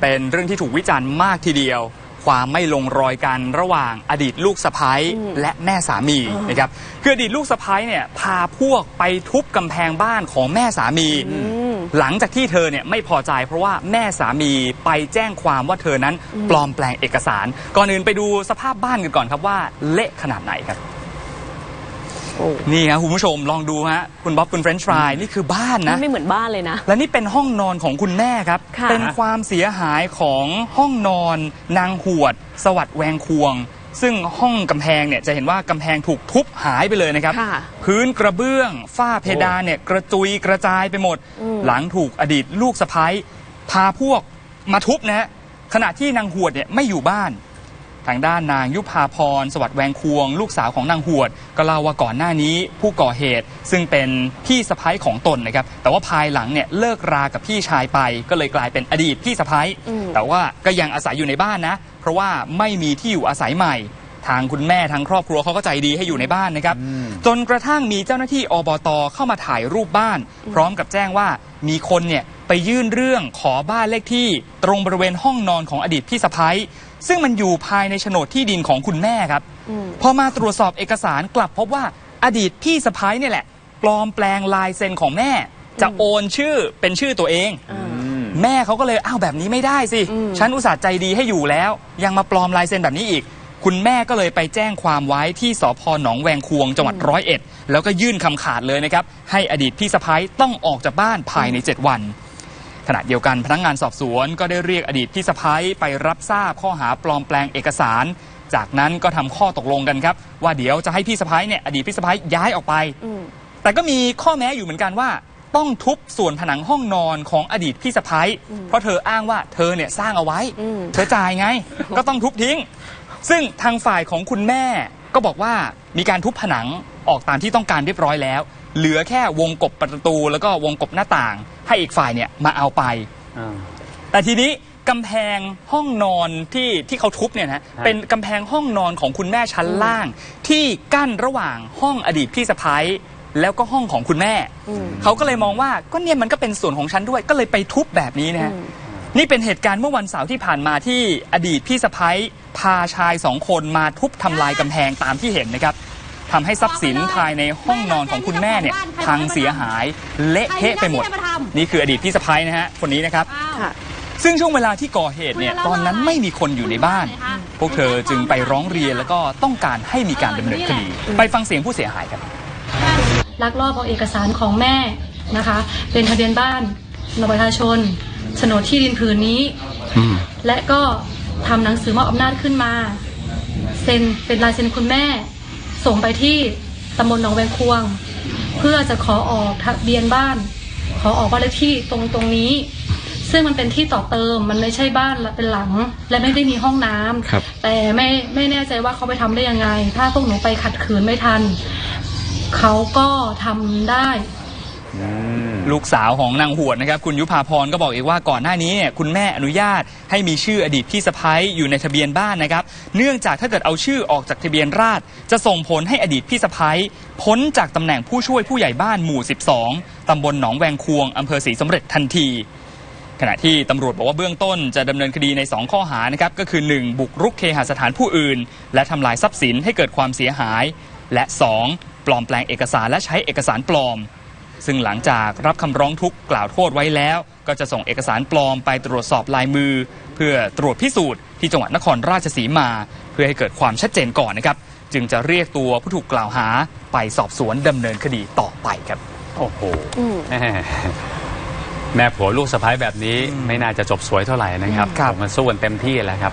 เป็นเรื่องที่ถูกวิจารณ์มากทีเดียว ความไม่ลงรอยกันระหว่างอดีตลูกสะพ้ยและแม่สามีนะครับคืออดีตลูกสะพ้ยเนี่ยพาพวกไปทุบกำแพงบ้านของแม่สามี หลังจากที่เธอเนี่ยไม่พอใจเพราะว่าแม่สามีไปแจ้งความว่าเธอนั้นปลอมแปลงเอกสาร ก่อนอื่นไปดูสภาพบ้านกันก่อนครับว่าเละขนาดไหนครับโอ้ นี่ครับคุณผู้ชมลองดูฮะคุณบ๊อบคุณเฟรนช์ฟรายนี่คือบ้านนะ ไม่เหมือนบ้านเลยนะ และนี่เป็นห้องนอนของคุณแม่ครับค่ะเป็นความเสียหายของห้องนอน นางหวด สวัสดแวงควง ซึ่งห้องกำแพงเนี่ยจะเห็นว่ากำแพงถูกทุบหายไปเลยนะครับค่ะพื้นกระเบื้องฝ้าเพดานเนี่ยกระจุยกระจายไปหมดอืมหลังถูกอดีตลูกสะพ้ยพาพวกมาทุบนะฮะขณะที่นางหวดเนี่ยไม่อยู่บ้าน ทางด้านนางยุพาพร สวัสดิ์แวงควง ลูกสาวของนางหวด ก็เล่าว่าก่อนหน้านี้ผู้ก่อเหตุซึ่งเป็นพี่สะพ้ยของตนนะครับ แต่ว่าภายหลังเนี่ยเลิกรากับพี่ชายไป ก็เลยกลายเป็นอดีตพี่สะพ้ยอืมแต่ว่าก็ยังอาศัยอยู่ในบ้านนะ เพราะว่าไม่มีที่อยู่อาศัยใหม่ทางคุณแม่ทางครอบครัวเขาก็ใจดีให้อยู่ในบ้านนะครับ จนกระทั่งมีเจ้าหน้าที่อบตเข้ามาถ่ายรูปบ้าน พร้อมกับแจ้งว่ามีคนเนี่ยไปยื่นเรื่องขอบ้านเลขที่ตรงบริเวณห้องนอนของอดีตพี่สะพ้ย ซึ่งมันอยู่ภายในโฉนดที่ดินของคุณแม่ครับอืมพอมาตรวจสอบเอกสารกลับพบว่าอดีตพี่สะพ้ยเนี่ยแหละ ปลอมแปลงลายเซ็นของแม่ จะโอนชื่อเป็นชื่อตัวเองอ่าแม่เขาก็เลยอ้าวแบบนี้ไม่ได้สิอืมฉันอุตส่าห์ใจดีให้อยู่แล้ว ยังมาปลอมลายเซ็นแบบนี้อีก คุณแม่ก็เลยไปแจ้งความไว้ที่สพหนองแวงควงจังหวัดร้อยเอ็ดแล้วก็ยื่นคำขาดเลยนะครับ ให้อดีตพี่สะพ้ยต้องออกจากบ้านภายใน 7 วัน ขณะเดียวกันพนักงานสอบสวนก็ได้เรียกอดีตพี่สะพ้ยไปรับทราบข้อหาปลอมแปลงเอกสาร จากนั้นก็ทำข้อตกลงกันครับ ว่าเดี๋ยวจะให้พี่สะพ้ยเนี่ยอดีตพี่สะพ้ยย้ายออกไปอืมแต่ก็มีข้อแม้อยู่เหมือนกันว่า ต้องทุบส่วนผนังห้องนอนของอดีตพี่สะพ้ยเพราะเธออ้างว่าเธอเนี่ยสร้างเอาไว้อืมเธอจ่ายไง ก็ต้องทุบทิ้ง ซึ่งทางฝ่ายของคุณแม่ก็บอกว่ามีการทุบผนัง ออกตามที่ต้องการเรียบร้อยแล้ว เหลือแค่วงกบประตูแล้วก็วงกบหน้าต่าง ให้อีกฝ่ายเนี่ยมาเอาไปแต่ทีนี้กำแพงห้องนอนที่ที่เขาทุบเนี่ยนะเป็นกำแพงห้องนอนของคุณแม่ชั้นล่าง ที่กั้นระหว่างห้องอดีตพี่สะพ้ยแล้วก็ห้องของคุณแม่อืมเขาก็เลยมองว่าก็เนี่ยมันก็เป็นส่วนของฉันด้วยก็เลยไปทุบแบบนี้นะฮะอืมนี่เป็นเหตุการณ์เมื่อวันเสาร์ที่ผ่านมาที่อดีตพี่สะพ้ยพาชายสองคนมาทุบทำลายกำแพงตามที่เห็นนะครับ ทำให้ทรัพย์สินภายในห้องนอนของคุณแม่เนี่ยพังเสียหายเละเทะไปหมด นี่คืออดีตพี่สะพ้ยนะฮะคนนี้นะครับค่ะซึ่งช่วงเวลาที่ก่อเหตุเนี่ยตอนนั้นไม่มีคนอยู่ในบ้าน พวกเธอจึงไปร้องเรียนแล้วก็ต้องการให้มีการดำเนินคดี ไปฟังเสียงผู้เสียหายครับลักลอบเอาเอกสารของแม่นะคะ เป็นทะเบียนบ้านนบัตรประชาชนโฉนดที่ดินผืนนี้ และก็ทำหนังสือมอบอำนาจขึ้นมา เซ็นเป็นลายเซ็นคุณแม่ ส่งไปที่ตำบลหนองแวงควง เพื่อจะขอออกทะเบียนบ้าน ขอออกบ้านเลขที่ตรงตรงนี้ ซึ่งมันเป็นที่ต่อเติมมันไม่ใช่บ้านละเป็นหลัง และไม่ได้มีห้องน้ำครับ แต่ไม่ไม่แน่ใจว่าเขาไปทำได้ยังไง ถ้าพวกหนูไปขัดขืนไม่ทัน เขาก็ทำได้ ลูกสาวของนางหวดนะครับ คุณยุพาพรก็บอกอีกว่าก่อนหน้านี้เนี่ยคุณแม่อนุญาตให้มีชื่ออดีตพี่สะพ้ยอยู่ในทะเบียนบ้านนะครับ เนื่องจากถ้าเกิดเอาชื่อออกจากทะเบียนราษฎรจะส่งผลให้อดีตพี่สะพ้ยพ้นจากตำแหน่งผู้ช่วยผู้ใหญ่บ้านหมู่ 12ตำบลหนองแวงควงอำเภอศรีสำเร็จทันทีขณะที่ตำรวจบอกว่าเบื้องต้นจะดำเนินคดีใน 2 ข้อหานะครับก็คือ 1. บุกรุกเคหสถานผู้อื่น และทำลายทรัพย์สินให้เกิดความเสียหาย และ 2. ปลอมแปลงเอกสารและใช้เอกสารปลอม ซึ่งหลังจากรับคำร้องทุกข์กล่าวโทษไว้แล้ว ก็จะส่งเอกสารปลอมไปตรวจสอบลายมือ เพื่อตรวจพิสูจน์ที่จังหวัดนครราชสีมา เพื่อให้เกิดความชัดเจนก่อนนะครับ จึงจะเรียกตัวผู้ถูกกล่าวหาไปสอบสวนดำเนินคดีต่อไปครับ โอ้โหอืม แม่แม่ผัวลูกสะพ้ายแบบนี้ไม่น่าจะจบสวยเท่าไหร่นะครับครับ ผมมันสู้กันเต็มที่แล้วครับ